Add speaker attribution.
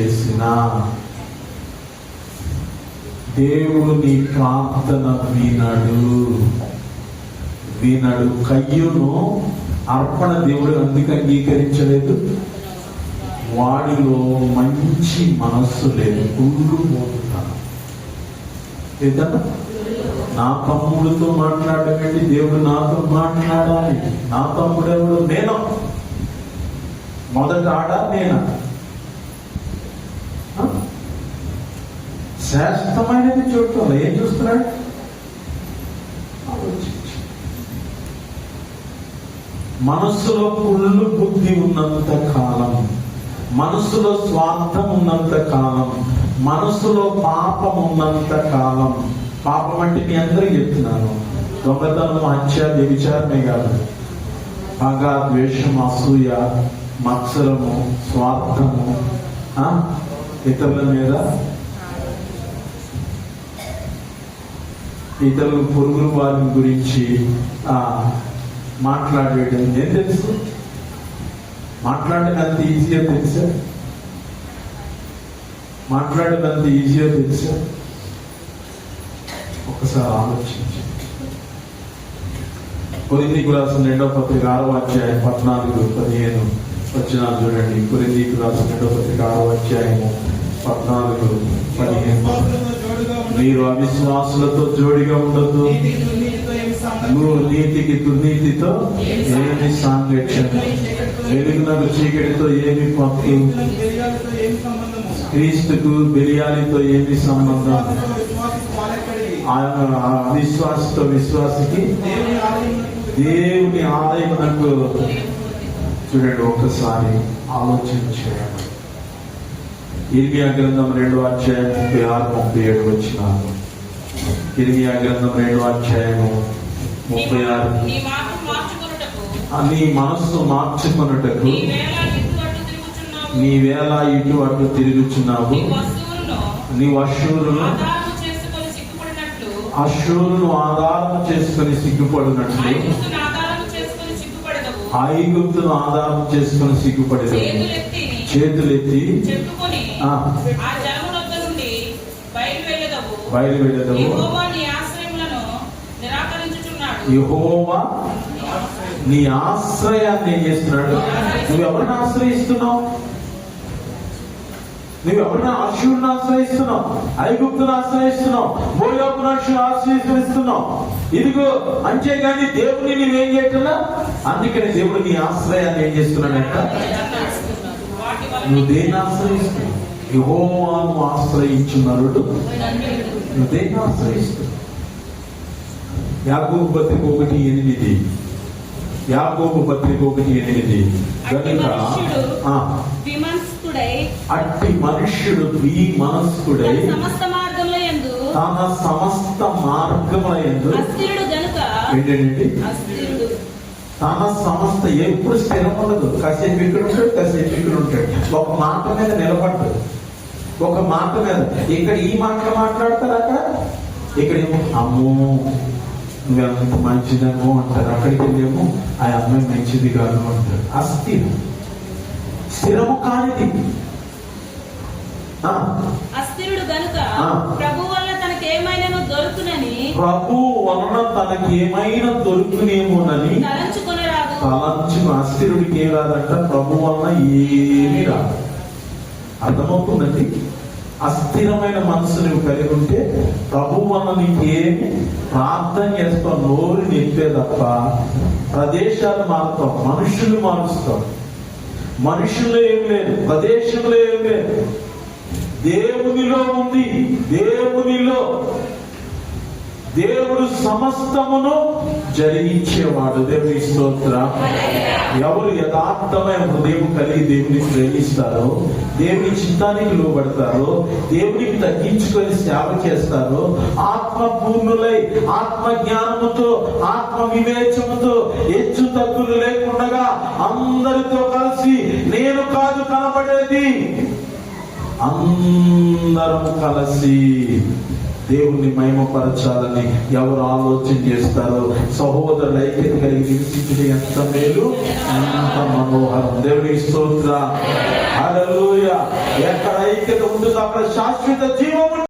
Speaker 1: చేసిన దేవుడు నీ ప్రార్థన వినడు. వినడు కయ్యును అర్పణ దేవుడు అందుకు అంగీకరించలేదు. వాడిలో మంచి మనస్సు లేదు. కుళ్ళు పోతున్నాను నా తమ్ముడితో మాట్లాడకండి. దేవుడు నాతో మాట్లాడాలి. నా తమ్ముడు ఎవడు నేను. మొదట ఆడా? నేనా? ఆ? శ్రేష్టమైనది చూడటం ఏం చూస్తున్నాడు ఆలోచించు. మనస్సులో కుళ్ళు బుద్ధి ఉన్నంత కాలం మనస్సులో స్వార్థం ఉన్నంత కాలం మనస్సులో పాపం ఉన్నంత కాలం పాపం అంటే మీ అందరికీ చెప్తున్నాను దొంగతనం హత్య వ్యభిచారమే కాదు పగ ద్వేషం అసూయ మత్సరము స్వార్థము ఇతరుల మీద? ఇతరులు పొరుగుల వారి గురించి మాట్లాడేయడం నేను తెలుసు? మాట్లాడడం అంత ఈజీగా తెలుసా? మాట్లాడడం అంత ఈజీగా తెలుసా? ఒకసారి ఆలోచించి. కొరిందీకు రాసిన రెండో పత్రిక ఆరో అధ్యాయం పద్నాలుగు పదిహేను. వచ్చిన చూడండి. కొరిందీకు రాసిన రెండో పత్రిక ఆరో అధ్యాయము పద్నాలుగు పదిహేను. మీరు అవిశ్వాసులతో జోడిగా ఉండొద్దు. నువ్వు నీతికి దుర్నీతితో ఏమి సాంగత్యం? వెలుగునకు చీకటితో ఏమి పక్కు క్రీస్తుకు బిర్యానీతో ఏమి సంబంధం? ఆయన అవిశ్వాసతో విశ్వాసికి దేవుని నాకు చూడండి ఒక్కసారి ఆలోచన చేయండి. ఇర్మియా గ్రంథం రెండో అధ్యాయం ముప్పై ఆరు ముప్పై ఏడు వచ్చినాను ఇర్మియా గ్రంథం రెండో అధ్యాయము ముప్పై ఆరు.
Speaker 2: నీ
Speaker 1: మనస్సు మార్చుకొనుటకు
Speaker 2: నీ వేళ ఇటు అటు తిరుగుచున్నావు.
Speaker 1: నీ అశూరును అశూరును ఆధారం చేసుకుని సిగ్గుపడినట్లు
Speaker 2: ఐగుప్తును ఆధారము చేసుకొని సిగ్గుపడదవు
Speaker 1: ఐగుప్తును ఆధారం చేసుకుని సిగ్గుపడేది
Speaker 2: చేతులెత్తి
Speaker 1: చేతులెత్తి
Speaker 2: చెప్పుకొని
Speaker 1: ఆ.
Speaker 2: ఆ జనములొద్ద నుండి బయలు వెళ్ళదవు
Speaker 1: బయలువెడదవు
Speaker 2: యెహోవా నీ ఆశ్రయములను నిరాకరించుచున్నాడు.
Speaker 1: యహోవా నీ ఆశ్రయాన్ని ఏం చేస్తున్నాడు? నువ్వు ఎవరిని ఆశ్రయిస్తున్నావు? నువ్వు ఎవరిని అశువుని ఆశ్రయిస్తున్నావు? ఐగుప్తును ఆశ్రయిస్తున్నావు? మోయోపు ఆశ్రయిస్తున్నావు? ఇదిగో అంతేగాని దేవుని నువ్వేం చేయట్లా? అందుకని దేవుడు నీ ఆశ్రయాన్ని ఏం చేస్తున్నాడంట? నువ్వు దేన్ని ఆశ్రయిస్తున్నావు? యహోవాను ఆశ్రయించు నువ్వు దేన్ని ఆశ్రయిస్తున్నావు? యాకోబు ఒకటి ఎనిమిది. యాకోబు పత్రిక ఒకటి ఎనిమిది కనుక అట్టి మనుష్యుడు ఈ మనస్కుడై
Speaker 2: తన సమస్త మార్గముల యందు
Speaker 1: తన సమస్త మార్గముల యందు
Speaker 2: అస్థిరుడు గనుక
Speaker 1: ఏంటంటే?
Speaker 2: అస్థిరుడు.
Speaker 1: తన సమస్త ఎప్పుడు స్థిరం ఉండదు కాసేపు ఇక్కడ ఉంటాడు కాసేపు ఇక్కడ ఉంటాడు. ఒక మాట మీద నిలబడ్డు. ఒక మాట మీద. ఇక్కడ ఈ మాటలు మాట్లాడతారు అక్కడ ఇక్కడ ఏమో అమ్మో నువ్వెంత మంచిదేమో అంటారు. అక్కడికి వెళ్ళేమో ఆ అమ్మాయి మంచిది కాదు అంటారు. అస్థిరం. స్థిరము కానిది.
Speaker 2: అస్థిరుడు గనుక. ప్రభు వల్ల దొరుకునని
Speaker 1: ప్రభు వలన తనకి ఏమైనా దొరుకునేమోనని
Speaker 2: తలంచుకొనరాదు.
Speaker 1: తలంచు అస్థిరుడికి ఏం రాదంట? ప్రభు వలన ఏమీ రాదు. అర్థమవుతుందండి? అస్థిరమైన మనసు నువ్వు కలిగి ఉంటే ప్రభు వలన నీకు ఏమి ప్రార్థన చేస్తావు నోరు నింపే తప్ప ప్రదేశాలు మారుతాం మనుషులు మారుస్తాం. మనుషుల్లో ఏం లేదు ప్రదేశంలో ఏం లేదు. దేవునిలో ఉంది దేవునిలో. దేవుడు సమస్తమును జరిగించేవాడు. దేవుని స్తోత్ర. ఎవరు యథార్థమైన హృదయం కలిగి దేవుని ప్రేమిస్తారో దేవుని చిత్తానికి లోబడతారో దేవునికి తగ్గించుకొని సేవ చేస్తారో ఆత్మ పూర్ణులై ఆత్మ జ్ఞానముతో ఆత్మ వివేచముతో హెచ్చు తగ్గులు లేకుండా అందరితో కలిసి నేను కాదు కనబడేది. అందరం కలిసి దేవుణ్ణి మహిమపరచాలని ఎవరు ఆలోచన చేస్తారో సహోదరుల ఐక్యత కలిగి నివసించడం ఎంత మేలు అంత మనోహరం. దేవుని స్తోత్ర. ఎక్కడ ఐక్యత ఉంటుందో అక్కడ శాశ్వత జీవం